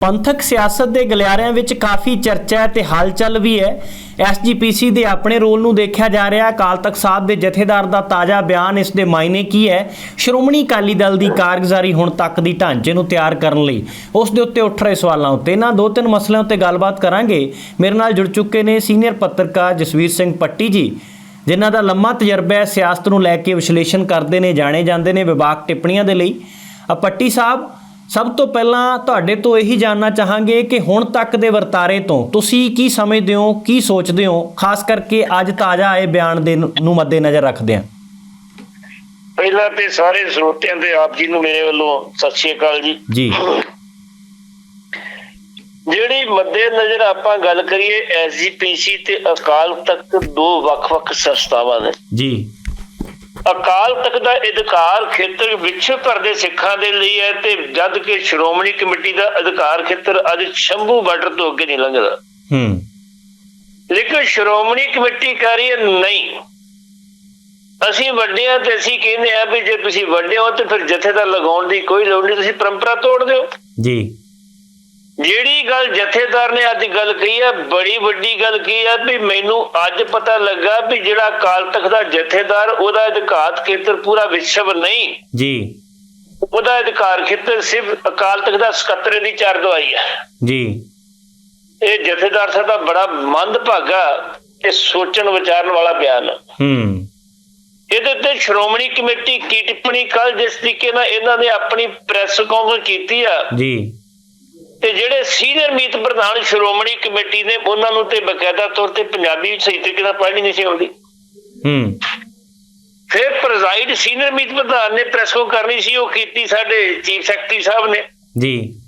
ਪੰਥਕ ਸਿਆਸਤ ਦੇ ਗਲਿਆਰਿਆਂ ਵਿੱਚ ਕਾਫੀ ਚਰਚਾ ਹੈ ਤੇ ਹਲਚਲ ਵੀ ਹੈ। ਐਸਜੀਪੀਸੀ ਦੇ ਆਪਣੇ ਰੋਲ ਨੂੰ ਦੇਖਿਆ ਜਾ ਰਿਹਾ ਹੈ। ਅਕਾਲ ਤਖਤ ਸਾਹਿਬ ਦੇ ਜਥੇਦਾਰ ਦਾ ਤਾਜ਼ਾ ਬਿਆਨ ਇਸ ਦੇ ਮਾਇਨੇ ਕੀ ਹੈ? ਸ਼੍ਰੋਮਣੀ ਅਕਾਲੀ ਦਲ ਦੀ ਕਾਰਗੁਜ਼ਾਰੀ ਹੁਣ ਤੱਕ ਦੀ ਢਾਂਚੇ ਨੂੰ ਤਿਆਰ ਕਰਨ ਲਈ। ਉਸ ਦੇ ਉੱਤੇ ਉੱਠ ਰਹੇ ਸਵਾਲਾਂ ਉੱਤੇ। ਇਹਨਾਂ ਦੋ ਤਿੰਨ ਮਸਲਿਆਂ ਉੱਤੇ ਗੱਲਬਾਤ ਕਰਾਂਗੇ। ਮੇਰੇ ਨਾਲ ਜੁੜ ਚੁੱਕੇ ਨੇ ਸੀਨੀਅਰ ਪੱਤਰਕਾਰ ਜਸਵੀਰ ਸਿੰਘ ਪੱਟੀ ਜੀ, ਜਿਨ੍ਹਾਂ ਦਾ ਲੰਮਾ ਤਜਰਬਾ ਹੈ ਸਿਆਸਤ ਨੂੰ ਲੈ ਕੇ ਵਿਸ਼ਲੇਸ਼ਣ ਕਰਦੇ ਨੇ, ਜਾਣੇ ਜਾਂਦੇ ਨੇ ਵਿਭਾਗ ਟਿੱਪਣੀਆਂ ਦੇ ਲਈ। ਅ, ਪੱਟੀ ਸਾਹਿਬ ਸਭ ਤੋਂ ਪਹਿਲਾਂ ਤੁਹਾਡੇ ਤੋਂ ਇਹੀ ਜਾਨਣਾ ਚਾਹਾਂਗੇ ਕਿ ਹੁਣ ਤੱਕ ਦੇ ਵਰਤਾਰੇ ਤੋਂ ਤੁਸੀਂ ਕੀ ਸਮਝਦੇ ਹੋ ਕੀ ਸੋਚਦੇ ਹੋ? ਖਾਸ ਕਰਕੇ ਅੱਜ ਤਾਜ਼ਾ ਆਏ ਬਿਆਨ ਦੇ ਨੂੰ ਮੱਦੇਨਜ਼ਰ ਰੱਖਦੇ ਹਾਂ। ਪਹਿਲਾਂ ਤੇ ਸਾਰੇ ਸਰੋਤਿਆਂ ਦੇ ਆਪ ਜੀ ਨੂੰ ਮੇਰੇ ਵੱਲੋਂ ਸਤਿ ਸ਼੍ਰੀ ਅਕਾਲ ਜੀ। ਜੀ। ਜਿਹੜੀ ਮੱਦੇ ਨਜ਼ਰ ਆਪਾਂ ਗੱਲ ਕਰੀਏ ਐਸਜੀਪੀਸੀ ਤੇ ਅਕਾਲ ਤਖਤ ਦੋ ਵੱਖ-ਵੱਖ ਸੰਸਥਾਵਾਂ ਨੇ ਜੀ। ਅਕਾਲ ਤਖਤ ਦਾ ਅਧਿਕਾਰ ਖੇਤਰ ਵਿਸ਼ਵ ਭਰ ਦੇ ਸਿੱਖਾਂ ਦੇ ਲਈ ਹੈ ਤੇ ਜਦ ਕਿ ਸ਼੍ਰੋਮਣੀ ਕਮੇਟੀ ਦਾ ਅਧਿਕਾਰ ਖੇਤਰ ਅੱਜ ਸ਼ੰਭੂ ਬਾਰਡਰ ਤੋਂ ਅੱਗੇ ਨਹੀਂ ਲੰਘਦਾ। ਹੂੰ। ਲੇਕਿਨ ਸ਼੍ਰੋਮਣੀ ਕਮੇਟੀ ਕਹਿ ਰਹੀ ਹੈ ਨਹੀਂ। ਅਸੀਂ ਵੱਡੇ ਆ ਤੇ ਅਸੀਂ ਕਹਿੰਦੇ ਆ ਵੀ ਜੇ ਤੁਸੀਂ ਵੱਡੇ ਹੋ ਤੇ ਫਿਰ ਜਥੇਦਾਰ ਲਗਾਉਣ ਦੀ ਕੋਈ ਲੋੜ ਨਹੀਂ ਤੁਸੀਂ ਪਰੰਪਰਾ ਤੋੜ ਦਿਓ ਜੀ। ਜਿਹੜੀ ਗੱਲ ਜਥੇਦਾਰ ਨੇ ਅੱਜ ਗੱਲ ਕਹੀ ਹੈ ਬੜੀ ਵੱਡੀ ਗੱਲ ਕੀ ਹੈ ਵੀ ਮੈਨੂੰ ਅੱਜ ਪਤਾ ਲੱਗਾ ਵੀ ਜਿਹੜਾ ਅਕਾਲ ਤਖਤ ਦਾ ਜਥੇਦਾਰ ਉਹਦਾ ਅਧਿਕਾਰ ਖੇਤਰ ਪੂਰਾ ਵਿਸ਼ਵ ਨਹੀਂ। ਜੀ। ਉਹਦਾ ਅਧਿਕਾਰ ਖੇਤਰ ਸਿਰਫ ਅਕਾਲ ਤਖਤ ਦਾ ਸਕੱਤਰੇ ਦੀ ਚਾਰ ਦਵਾਈ ਹੈ। ਜੀ। ਇਹ ਜਥੇਦਾਰ ਸਾਹਿਬ ਦਾ ਬੜਾ ਮੰਦ ਭਾਗਾ ਇਹ ਸੋਚਣ ਵਿਚਾਰਨ ਵਾਲਾ ਬਿਆਨ। ਹੈ। ਹੂੰ ਇਹਦੇ ਤੇ ਸ਼੍ਰੋਮਣੀ ਕਮੇਟੀ ਕੀ ਟਿੱਪਣੀ ਕੱਲ ਜਿਸ ਤਰੀਕੇ ਨਾਲ ਇਹਨਾਂ ਨੇ ਆਪਣੀ ਪ੍ਰੈਸ ਕਾਨਫਰੰਸ ਕੀਤੀ ਆ। ਜੀ। ਤੇ ਜਿਹੜੇ ਸੀਨੀਅਰ ਮੀਤ ਪ੍ਰਧਾਨ ਸ਼੍ਰੋਮਣੀ ਕਮੇਟੀ ਨੇ ਉਹਨਾਂ ਨੂੰ ਤੇ ਬਕਾਇਦਾ ਤੌਰ ਤੇ ਪੰਜਾਬੀ ਵਿੱਚ ਸਹੀ ਤਰੀਕੇ ਨਾਲ ਪੜ੍ਹਨੀ ਨਹੀਂ ਸੀ ਆਉਂਦੀ। ਹੂੰ। ਫਿਰ ਪ੍ਰੈਜ਼ਾਈਡ ਸੀਨੀਅਰ ਮੀਤ ਪ੍ਰਧਾਨ ਨੇ ਪ੍ਰੈਸ ਕੋ ਕਰਨੀ ਸੀ ਉਹ ਕੀਤੀ ਸਾਡੇ ਚੀਫ ਸੈਕਟਰੀ ਸਾਹਿਬ ਨੇ। ਜੀ।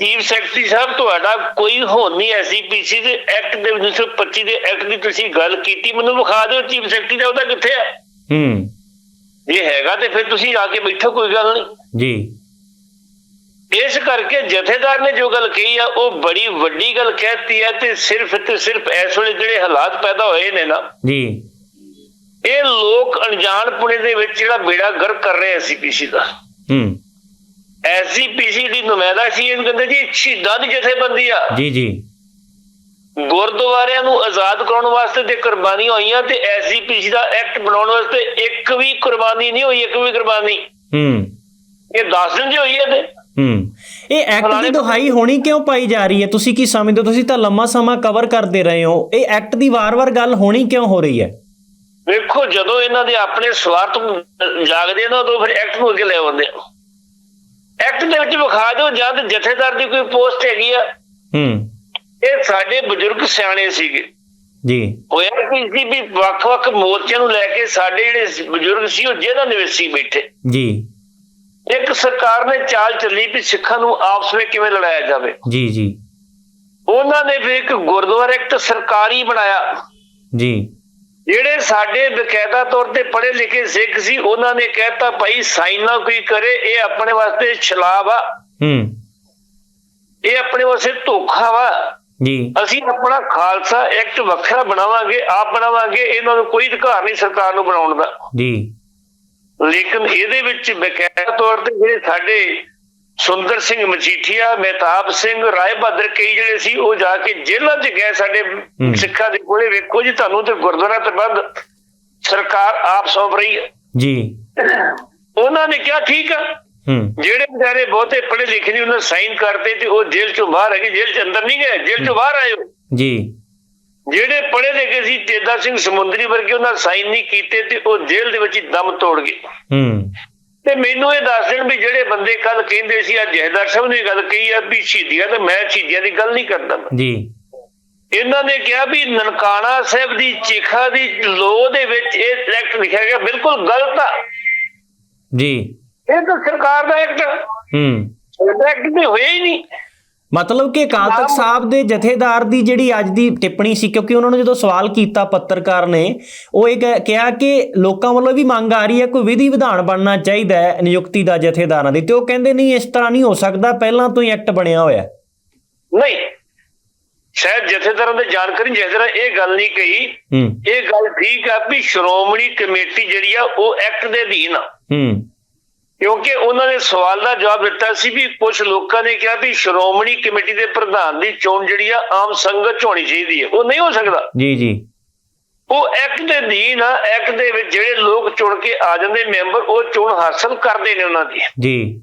ਚੀਫ ਸੈਕਟਰੀ ਸਾਹਿਬ ਤੁਹਾਡਾ ਕੋਈ ਹੋਣ ਨਹੀਂ ਐਸਜੀਪੀਸੀ ਦੇ ਐਕਟ ਦੇ 1925 ਦੇ ਐਕਟ ਦੀ ਤੁਸੀਂ ਗੱਲ ਕੀਤੀ ਮੈਨੂੰ ਵਿਖਾ ਦਿਓ ਚੀਫ ਸੈਕਟਰੀ ਦਾ ਉਹਦਾ ਕਿੱਥੇ ਹੈ? ਹੂੰ। ਜੇ ਹੈਗਾ ਤੇ ਫਿਰ ਤੁਸੀਂ ਆ ਕੇ ਬੈਠੋ ਕੋਈ ਗੱਲ ਨਹੀਂ। ਜੀ। ਇਸ ਕਰਕੇ ਜਥੇਦਾਰ ਨੇ ਜੋ ਗੱਲ ਕਹੀ ਆ ਉਹ ਬੜੀ ਵੱਡੀ ਗੱਲ ਕਹਿਤੀ ਹੈ ਤੇ ਸਿਰਫ ਤੇ ਸਿਰਫ ਇਸ ਵੇਲੇ ਜਿਹੜੇ ਹਾਲਾਤ ਪੈਦਾ ਹੋਏ ਨੇ ਨਾ ਜੀ। ਇਹ ਲੋਕ ਅਣਜਾਣਪੁਣੇ ਦੇ ਵਿੱਚ ਜਿਹੜਾ ਬੇੜਾ ਗਰ ਕਰ ਰਹੇ ਐਸਜੀਪੀਸੀ ਦਾ। ਹੂੰ। ਐਸਜੀਪੀਸੀ ਦੀ ਨੁਮਾਇੰਦਾ ਸੀ ਇਹਨੂੰ ਕਹਿੰਦੇ ਜੀ ਸ਼ਹੀਦਾਂ ਦੀ ਜਥੇਬੰਦੀ ਆ। ਜੀ ਜੀ। ਗੁਰਦੁਆਰਿਆਂ ਨੂੰ ਆਜ਼ਾਦ ਕਰਾਉਣ ਵਾਸਤੇ ਤੇ ਕੁਰਬਾਨੀਆਂ ਹੋਈਆਂ ਤੇ ਐਸਜੀਪੀਸੀ ਦਾ ਐਕਟ ਬਣਾਉਣ ਵਾਸਤੇ ਇੱਕ ਵੀ ਕੁਰਬਾਨੀ ਨਹੀਂ ਹੋਈ ਇੱਕ ਵੀ ਕੁਰਬਾਨੀ। ਹੂੰ। ਇਹ 10 ਦਿਨ ਦੀ ਹੋਈ ਹੈ ਤੇ। ਹੂੰ। ਇਹ ਐਕਟ ਦੀ ਦੁਹਾਈ ਹੋਣੀ ਕਿਉਂ ਪਾਈ ਜਾ ਰਹੀ ਹੈ? ਤੁਸੀਂ ਕੀ ਸਮਝਦੇ ਹੋ? ਤੁਸੀਂ ਤਾਂ ਲੰਮਾ ਸਮਾਂ ਕਵਰ ਕਰਦੇ ਰਹੇ ਹੋ। ਇਹ ਐਕਟ ਦੀ ਵਾਰ-ਵਾਰ ਗੱਲ ਹੋਣੀ ਕਿਉਂ ਹੋ ਰਹੀ ਹੈ? ਵੇਖੋ ਜਦੋਂ ਇਹਨਾਂ ਦੇ ਆਪਣੇ ਸਵਾਰਥ ਜਾਗਦੇ ਨੇ ਉਦੋਂ ਫਿਰ ਐਕਟ ਨੂੰ ਅੱਗੇ ਲੈ ਆਉਂਦੇ ਆ। ਐਕਟ ਦੇ ਵਿੱਚ ਵਿਖਾ ਦਿਓ ਜਦ ਜਥੇਦਾਰ ਦੀ ਕੋਈ ਪੋਸਟ ਹੈਗੀ ਆ। ਹੂੰ। ਇਹ ਸਾਡੇ ਬਜ਼ੁਰਗ ਸਿਆਣੇ ਸੀਗੇ। ਜੀ। ਹੋਇਆ ਕੀ ਸੀ ਵੀ ਵੱਖ-ਵੱਖ ਮੋਰਚਿਆਂ ਨੂੰ ਲੈ ਕੇ ਸਾਡੇ ਜਿਹੜੇ ਬਜ਼ੁਰਗ ਸੀ ਉਹ ਜੇਲ੍ਹਾਂ ਦੇ ਵਿੱਚ ਸੀ ਬੈਠੇ। ਜੀ। ਇੱਕ ਸਰਕਾਰ ਨੇ ਚਾਲ ਚੱਲੀ ਵੀ ਸਿੱਖਾਂ ਨੂੰ ਆਪਸ ਵਿੱਚ ਕਿਵੇਂ ਲੜਾਇਆ ਜਾਵੇ। ਜੀ ਜੀ। ਉਹਨਾਂ ਨੇ ਫਿਰ ਇੱਕ ਗੁਰਦੁਆਰਾ ਐਕਟ ਸਰਕਾਰੀ ਬਣਾਇਆ। ਜੀ। ਜਿਹੜੇ ਸਾਡੇ ਬਕਾਇਦਾ ਤੌਰ ਤੇ ਪੜ੍ਹੇ ਲਿਖੇ ਸਿੱਖ ਸੀ ਉਹਨਾਂ ਨੇ ਕਹਿਤਾ ਭਾਈ ਸਾਈਨ ਕੋਈ ਕਰੇ ਇਹ ਆਪਣੇ ਵਾਸਤੇ ਛਲਾਬ ਆ। ਹੂੰ। ਇਹ ਆਪਣੇ ਵਾਸਤੇ ਧੋਖਾ ਵਾ। ਜੀ। ਅਸੀਂ ਆਪਣਾ ਖਾਲਸਾ ਐਕਟ ਵੱਖਰਾ ਬਣਾਵਾਂਗੇ ਆਪ ਬਣਾਵਾਂਗੇ ਇਹਨਾਂ ਨੂੰ ਕੋਈ ਅਧਿਕਾਰ ਨਹੀਂ ਸਰਕਾਰ ਨੂੰ ਬਣਾਉਣ ਦਾ। ਜੀ। ਲੇਕਿਨ ਇਹਦੇ ਵਿੱਚ ਬਕਾਇਦਾ ਤੌਰ ਤੇ ਜਿਹੜੇ ਸਾਡੇ ਸੁੰਦਰ ਸਿੰਘ ਮਜੀਠੀਆ ਮਹਿਤਾਬ ਸਿੰਘ ਰਾਏ ਬਹਾਦਰ ਕਈ ਜਿਹੜੇ ਸੀ ਉਹ ਜਾ ਕੇ ਜੇਲ੍ਹਾਂ 'ਚ ਗਏ ਸਾਡੇ ਸਿੱਖਾਂ ਦੇ ਕੋਲੇ। ਵੇਖੋ ਜੀ ਤੁਹਾਨੂੰ ਤੇ ਗੁਰਦੁਆਰਾ ਪ੍ਰਬੰਧ ਸਰਕਾਰ ਆਪ ਸੌਂਪ ਰਹੀ ਹੈ। ਜੀ। ਉਹਨਾਂ ਨੇ ਕਿਹਾ ਠੀਕ ਆ। ਹੂੰ। ਜਿਹੜੇ ਵਿਚਾਰੇ ਬਹੁਤੇ ਪੜ੍ਹੇ ਲਿਖੇ ਨਹੀਂ ਉਹਨਾਂ ਸਾਈਨ ਕਰਤੇ ਤੇ ਉਹ ਜੇਲ੍ਹ ਚੋਂ ਬਾਹਰ ਆ ਗਏ। ਜੇਲ੍ਹ ਚ ਅੰਦਰ ਨਹੀਂ ਗਏ ਜੇਲ੍ਹ ਚੋਂ ਬਾਹਰ ਆਏ। ਜੀ। ਜਿਹੜੇ ਪੜ੍ਹੇ ਲਿਖੇ ਸੀ ਤੇਜਾ ਸਿੰਘ ਸਮੁੰਦਰੀ ਵਰਗੇ ਉਹਨਾਂ ਸਾਈਨ ਨਹੀਂ ਕੀਤੇ ਤੇ ਉਹ ਜੇਲ੍ਹ ਦੇ ਵਿੱਚ ਦਮ ਤੋੜ ਗਏ। ਹੂੰ। ਤੇ ਮੈਨੂੰ ਇਹ ਦੱਸ ਦੇਣ ਵੀ ਜਿਹੜੇ ਬੰਦੇ ਕੱਲ ਕਹਿੰਦੇ ਸੀ ਅੱਜ ਜਹਦਾਰ ਸਾਹਿਬ ਨੇ ਗੱਲ ਕਹੀ ਆ ਵੀ ਸ਼ਹੀਦੀਆਂ ਤੇ ਮੈਂ ਸ਼ਹੀਦੀਆਂ ਦੀ ਗੱਲ ਨਹੀਂ ਕਰਦਾ। ਜੀ। ਇਹਨਾਂ ਨੇ ਕਿਹਾ ਵੀ ਨਨਕਾਣਾ ਸਾਹਿਬ ਦੀ ਚਿਖਾ ਦੀ ਲੋ ਦੇ ਵਿੱਚ ਇਹ ਐਕਟ ਲਿਖਿਆ ਗਿਆ ਬਿਲਕੁਲ ਗਲਤ ਆ। ਜੀ। ਇਹ ਤਾਂ ਸਰਕਾਰ ਦਾ ਐਕਟ ਹੂੰ। ਐਕਟ ਤੇ ਹੋਇਆ ਹੀ ਨਹੀਂ। ਮਤਲਬ ਕਿ ਅਕਾਲ ਤਖਤ ਸਾਹਿਬ ਦੇ ਜਥੇਦਾਰ ਦੀ ਜਿਹੜੀ ਅੱਜ ਦੀ ਟਿੱਪਣੀ ਸੀ ਕਿਉਂਕਿ ਉਹਨਾਂ ਨੂੰ ਜਦੋਂ ਸਵਾਲ ਕੀਤਾ ਪੱਤਰਕਾਰ ਨੇ ਉਹ ਇਹ ਕਹਿ- ਕਿ ਲੋਕਾਂ ਵੱਲੋਂ ਵੀ ਮੰਗ ਆ ਰਹੀ ਹੈ ਕੋਈ ਵਿਧੀ ਵਿਧਾਨ ਬਣਨਾ ਚਾਹੀਦਾ ਹੈ ਨਿਯੁਕਤੀ ਦਾ ਜਥੇਦਾਰਾਂ ਦੀ ਤੇ ਉਹ ਕਹਿੰਦੇ ਨਹੀਂ ਇਸ ਤਰ੍ਹਾਂ ਨਹੀਂ ਹੋ ਸਕਦਾ ਪਹਿਲਾਂ ਤੋਂ ਹੀ ਐਕਟ ਬਣਿਆ ਹੋਇਆ। ਨਹੀਂ। ਸ਼ਾਇਦ ਜਥੇਦਾਰਾਂ ਦੇ ਜਾਣਕਾਰੀ ਜਥੇਦਾਰਾਂ ਇਹ ਗੱਲ ਨਹੀਂ ਕਹੀ ਇਹ ਗੱਲ ਠੀਕ ਆ ਵੀ ਸ਼੍ਰੋਮਣੀ ਕਮੇਟੀ ਜਿਹੜੀ ਆ ਉਹ ਐਕਟ ਦੇ ਅਧੀਨ ਆ। ਹੂੰ। ਕਿਉਂਕਿ ਉਹਨਾਂ ਨੇ ਸਵਾਲ ਦਾ ਜਵਾਬ ਦਿੱਤਾ ਸੀ ਵੀ ਕੁਝ ਲੋਕਾਂ ਨੇ ਕਿਹਾ ਵੀ ਸ਼੍ਰੋਮਣੀ ਕਮੇਟੀ ਦੇ ਪ੍ਰਧਾਨ ਦੀ ਚੋਣ ਜਿਹੜੀ ਆ ਆਮ ਸੰਗਤ 'ਚ ਹੋਣੀ ਚਾਹੀਦੀ ਹੈ। ਉਹ ਨਹੀਂ ਹੋ ਸਕਦਾ। ਜੀ ਜੀ। ਉਹ ਐਕਟ ਦੇ ਅਧੀਨ ਆ ਐਕਟ ਦੇ ਵਿੱਚ ਜਿਹੜੇ ਲੋਕ ਚੁਣ ਕੇ ਆ ਜਾਂਦੇ ਮੈਂਬਰ ਉਹ ਚੋਣ ਹਾਸਲ ਕਰਦੇ ਨੇ ਉਹਨਾਂ ਦੀ। ਜੀ।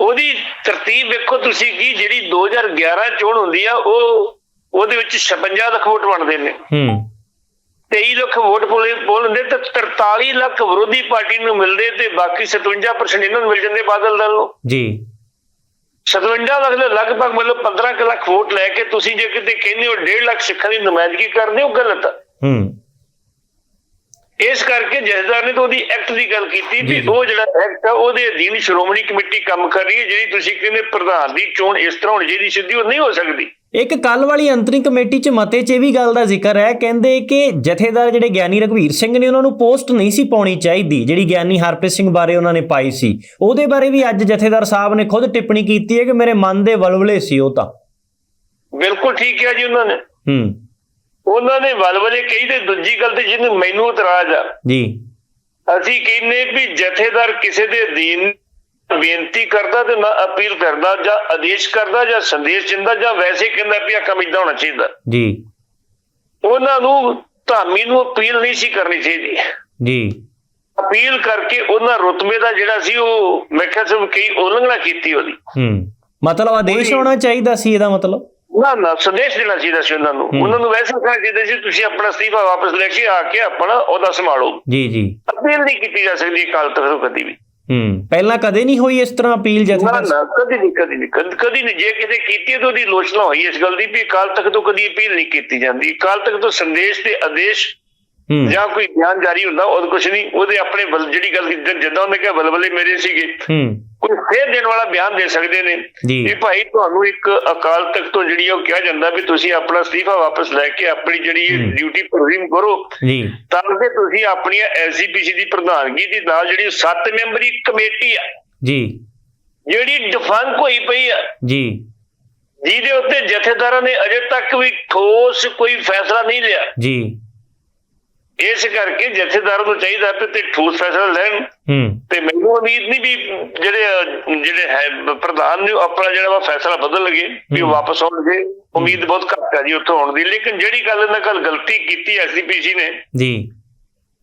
ਉਹਦੀ ਤਰਤੀਬ ਵੇਖੋ ਤੁਸੀਂ ਕੀ ਜਿਹੜੀ 2011 ਚੋਣ ਹੁੰਦੀ ਆ ਉਹ ਉਹਦੇ ਵਿੱਚ 56 ਲੱਖ ਵੋਟ ਬਣਦੇ ਨੇ। ਹੂੰ। 23 ਲੱਖ ਵੋਟ ਪੋਲੇ ਹੁੰਦੇ ਤੇ 43 ਲੱਖ ਵਿਰੋਧੀ ਪਾਰਟੀ ਨੂੰ ਮਿਲਦੇ ਤੇ ਬਾਕੀ 57% ਇਹਨਾਂ ਨੂੰ ਮਿਲ ਜਾਂਦੇ ਬਾਦਲ ਦਲ ਨੂੰ ਜੀ। 57 ਲੱਖ ਦੇ ਲਗਭਗ ਮਤਲਬ 15 ਕੁ ਲੱਖ ਵੋਟ ਲੈ ਕੇ ਤੁਸੀਂ ਜੇ ਕਿਤੇ ਕਹਿੰਦੇ ਹੋ 1.5 ਲੱਖ ਸਿੱਖਾਂ ਦੀ ਨੁਮਾਇੰਦਗੀ ਕਰਦੇ ਹੋ ਗਲਤ। ਹੂੰ। ਇਸ ਕਰਕੇ ਜਥੇਦਾਰ ਨੇ ਤਾਂ ਉਹਦੀ ਐਕਟ ਦੀ ਗੱਲ ਕੀਤੀ ਵੀ। ਉਹ ਜਿਹੜਾ ਐਕਟ ਆ ਉਹਦੇ ਅਧੀਨ ਸ਼੍ਰੋਮਣੀ ਕਮੇਟੀ ਕੰਮ ਕਰ ਰਹੀ ਹੈ ਜਿਹੜੀ ਤੁਸੀਂ ਕਹਿੰਦੇ ਪ੍ਰਧਾਨ ਦੀ ਚੋਣ ਇਸ ਤਰ੍ਹਾਂ ਹੋਣੀ ਚਾਹੀਦੀ ਸਿੱਧੀ ਉਹ ਨਹੀਂ ਹੋ ਸਕਦੀ। ਇੱਕ ਕੱਲ ਵਾਲੀ ਅੰਤਰਿੰਗ ਕਮੇਟੀ ਚ ਮਤੇ 'ਚ ਇਹ ਵੀ ਗੱਲ ਦਾ ਜ਼ਿਕਰ ਹੈ ਕਹਿੰਦੇ ਕਿ ਜਥੇਦਾਰ ਜਿਹੜੇ ਗਿਆਨੀ ਰਘਵੀਰ ਸਿੰਘ ਨੇ ਉਹਨਾਂ ਨੂੰ ਪੋਸਟ ਨਹੀਂ ਸੀ ਪਾਉਣੀ ਚਾਹੀਦੀ ਜਿਹੜੀ ਗਿਆਨੀ ਹਰਪ੍ਰੀਤ ਸਿੰਘ ਬਾਰੇ ਉਹਨਾਂ ਨੇ ਪਾਈ ਸੀ। ਉਹਦੇ ਬਾਰੇ ਵੀ ਅੱਜ ਜਥੇਦਾਰ ਸਾਹਿਬ ਨੇ ਖੁਦ ਟਿੱਪਣੀ ਕੀਤੀ ਹੈ ਕਿ ਮੇਰੇ ਮਨ ਦੇ ਵਲਵਲੇ ਸੀ ਉਹ ਤਾਂ। ਬਿਲਕੁਲ ਠੀਕ ਕਿਹਾ ਜੀ ਉਹਨਾਂ ਨੇ। ਹੂੰ। ਉਹਨਾਂ ਨੇ ਵਲਵਲੇ ਕਹੀ ਤੇ ਦੂਜੀ ਗੱਲ ਤੇ ਜਿਹਨੂੰ ਮੈਨੂੰ ਇਤਰਾਜ਼ ਆ। ਜੀ। ਅਸੀਂ ਕਹਿੰਦੇ ਵੀ ਜਥੇਦਾਰ ਕਿਸੇ ਦੇ ਅਧੀਨ ਬੇਨਤੀ ਕਰਦਾ ਤੇ ਨਾ ਅਪੀਲ ਕਰਦਾ ਜਾਂ ਆਦੇਸ਼ ਕਰਦਾ ਜਾਂ ਸੰਦੇਸ਼ ਦਿੰਦਾ ਜਾਂ ਵੈਸੇ ਕਹਿੰਦਾ ਵੀ ਆ ਕੰਮ ਏਦਾਂ ਹੋਣਾ ਚਾਹੀਦਾ। ਜੀ। ਉਹਨਾਂ ਨੂੰ ਧਾਮੀ ਨੂੰ ਅਪੀਲ ਨਹੀਂ ਸੀ ਕਰਨੀ ਚਾਹੀਦੀ। ਜੀ। ਅਪੀਲ ਕਰਕੇ ਉਹਨਾਂ ਰੁਤਬੇ ਦਾ ਜਿਹੜਾ ਸੀ ਉਹ ਮੈਂ ਕਿਹਾ ਸਭ ਕਈ ਉਲੰਘਣਾ ਕੀਤੀ ਉਹਦੀ। ਹੂੰ। ਮਤਲਬ ਆਦੇਸ਼ ਹੋਣਾ ਚਾਹੀਦਾ ਸੀ ਇਹਦਾ ਮਤਲਬ? ਨਾ ਨਾ ਸੰਦੇਸ਼ ਦੇਣਾ ਚਾਹੀਦਾ ਸੀ ਉਹਨਾਂ ਨੂੰ। ਉਹਨਾਂ ਨੂੰ ਵੈਸੇ ਕਹਿਣਾ ਚਾਹੀਦਾ ਸੀ ਤੁਸੀਂ ਆਪਣਾ ਅਸਤੀਫਾ ਵਾਪਸ ਲੈ ਕੇ ਆ ਕੇ ਆਪਣਾ ਉਹਦਾ ਸੰਭਾਲੋ। ਜੀ ਜੀ। ਅਪੀਲ ਨਹੀਂ ਕੀਤੀ ਜਾ ਸਕਦੀ ਅਕਾਲ ਤਖਤ ਤੋਂ ਕਦੀ ਵੀ। ਹੂੰ। ਪਹਿਲਾਂ ਕਦੇ ਨਹੀਂ ਹੋਈ ਇਸ ਤਰ੍ਹਾਂ ਅਪੀਲ ਨਾ ਜਥੇਦਾਰ ਨਾ ਕਦੀ ਨਹੀਂ ਕਦੀ ਨਹੀਂ ਕਦੀ- ਨਹੀਂ। ਜੇ ਕਿਸੇ ਕੀਤੀ ਹੈ ਤਾਂ ਉਹਦੀ ਲੋਚਨਾ ਹੋਈ ਇਸ ਗੱਲ ਦੀ ਵੀ ਅਕਾਲ ਤਖਤ ਤੋਂ ਕਦੀ ਅਪੀਲ ਨਹੀਂ ਕੀਤੀ ਜਾਂਦੀ। ਅਕਾਲ ਤਖਤ ਤੋਂ ਸੰਦੇਸ਼ ਤੇ ਆਦੇਸ਼ ਜਾਂ ਕੋਈ ਬਿਆਨ ਜਾਰੀ ਹੁੰਦਾ ਉਹ ਕੁਝ ਨਹੀਂ ਉਹਦੇ ਆਪਣੇ ਜਿਹੜੀ ਗੱਲ ਜਿੱਦਾਂ ਉਹਨੇ ਕਿਹਾ ਬਲਬਲੇ ਮੇਰੇ ਸੀਗੇ। ਕੋਈ ਫੇਰ ਦੇਣ ਵਾਲਾ ਬਿਆਨ ਦੇ ਸਕਦੇ ਨੇ। ਵੀ ਭਾਈ ਤੁਹਾਨੂੰ ਇੱਕ ਅਕਾਲ ਤਖਤ ਤੋਂ ਜਿਹੜੀ ਉਹ ਕਿਹਾ ਜਾਂਦਾ ਵੀ ਤੁਸੀਂ ਆਪਣਾ ਅਸਤੀਫਾ ਵਾਪਸ ਲੈ ਕੇ ਆਪਣੀ ਜਿਹੜੀ। ਡਿਊਟੀ ਪਰਫਿਊਮ ਕਰੋ। ਜੀ। ਤਾਂ ਕਿ ਤੁਸੀਂ ਆਪਣੀਆਂ ਐਸਜੀਪੀਸੀ ਦੀ ਪ੍ਰਧਾਨਗੀ ਦੀ ਨਾਲ ਜਿਹੜੀ ਸੱਤ ਮੈਂਬਰੀ ਕਮੇਟੀ ਆ ਜੀ। ਜਿਹੜੀ ਡਿਫੰਕ ਹੋਈ ਪਈ ਆ ਜੀ। ਜਿਹਦੇ ਉੱਤੇ ਜਥੇਦਾਰਾਂ ਨੇ ਅਜੇ ਤੱਕ ਵੀ ਠੋਸ ਕੋਈ ਫੈਸਲਾ ਨਹੀਂ ਲਿਆ। ਜੀ। ਇਸ ਕਰਕੇ ਜਥੇਦਾਰਾਂ ਨੂੰ ਚਾਹੀਦਾ ਤੇ ਠੋਸ ਫੈਸਲਾ ਲੈਣ। ਤੇ ਮੈਨੂੰ ਉਮੀਦ ਨਹੀਂ ਵੀ ਜਿਹੜੇ ਜਿਹੜੇ ਹੈ ਪ੍ਰਧਾਨ ਨੇ ਆਪਣਾ ਜਿਹੜਾ ਵਾ ਫੈਸਲਾ ਬਦਲਣਗੇ ਵੀ ਉਹ। ਵਾਪਸ ਆਉਣਗੇ ਉਮੀਦ ਬਹੁਤ ਘੱਟ ਹੈ ਜੀ ਉੱਥੋਂ ਆਉਣ ਦੀ। ਲੇਕਿਨ ਜਿਹੜੀ ਗੱਲ ਇਹਨਾਂ ਕੱਲ ਗਲਤੀ ਕੀਤੀ ਐਸਡੀਪੀਸੀ ਨੇ ਜੀ।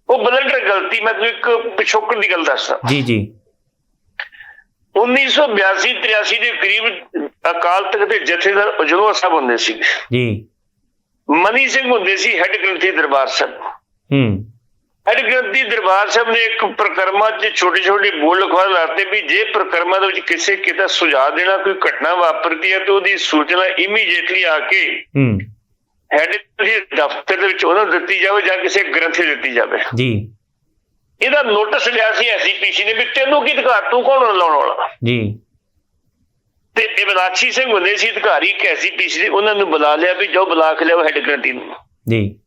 ਉਹ ਬਲੰਡਰ ਗਲਤੀ ਮੈਂ ਤੁਹਾਨੂੰ ਇੱਕ ਪਿਛੋਕੜ ਦੀ ਗੱਲ ਦੱਸਦਾ। ਜੀ ਜੀ। 1982 83 ਦੇ ਕਰੀਬ ਅਕਾਲ ਤਖਤ ਦੇ ਜਥੇਦਾਰ ਉਜਲਵਾ ਸਾਹਿਬ ਹੁੰਦੇ ਸੀ ਜੀ। ਮਨੀ ਸਿੰਘ ਹੁੰਦੇ ਸੀ ਹੈੱਡ ਗ੍ਰੰਥੀ ਦਰਬਾਰ ਸਾਹਿਬ। ਹੂੰ। ਹੈਡ ਗ੍ਰੰਥੀ ਦਰਬਾਰ ਸਾਹਿਬ ਨੇ ਇੱਕ ਪ੍ਰਕਰਮਾ 'ਚ ਛੋਟੇ ਛੋਟੇ ਬੋਲ ਲਿਖਵਾ ਲਾਤੇ ਵੀ ਜੇ ਪ੍ਰਕਰਮਾ ਦੇ ਵਿੱਚ ਕਿਸੇ ਕਿਤੇ ਸੁਝਾਅ ਦੇਣਾ ਕੋਈ ਘਟਨਾ ਵਾਪਰਦੀ ਹੈ ਤਾਂ ਉਹਦੀ ਸੂਚਨਾ ਇਮੀਡੀਏਟਲੀ ਆ ਕੇ ਹੂੰ। ਹੈਡ ਦੇ ਦਫ਼ਤਰ ਦੇ ਵਿੱਚ ਉਹਨਾਂ ਦਿੱਤੀ ਜਾਵੇ ਜਾਂ ਕਿਸੇ ਗ੍ਰੰਥੀ ਦਿੱਤੀ ਜਾਵੇ। ਜੀ। ਇਹਦਾ ਨੋਟਿਸ ਲਿਆ ਸੀ ਐਸਜੀਪੀਸੀ ਨੇ ਵੀ ਤੈਨੂੰ ਕੀ ਅਧਿਕਾਰ ਤੂੰ ਕੌਣ ਲਾਉਣ ਵਾਲਾ? ਜੀ। ਤੇ ਇਹ ਮਨਾਕਸ਼ੀ ਸਿੰਘ ਹੁੰਦੇ ਸੀ ਅਧਿਕਾਰੀ ਇੱਕ ਐਸਜੀਪੀਸੀ ਦੇ ਉਹਨਾਂ ਨੂੰ ਬੁਲਾ ਲਿਆ ਵੀ ਜਾਓ ਬੁਲਾ ਕੇ ਲਿਆਓ ਹੈਡ ਗ੍ਰੰਥੀ ਨੂੰ। ਜੀ।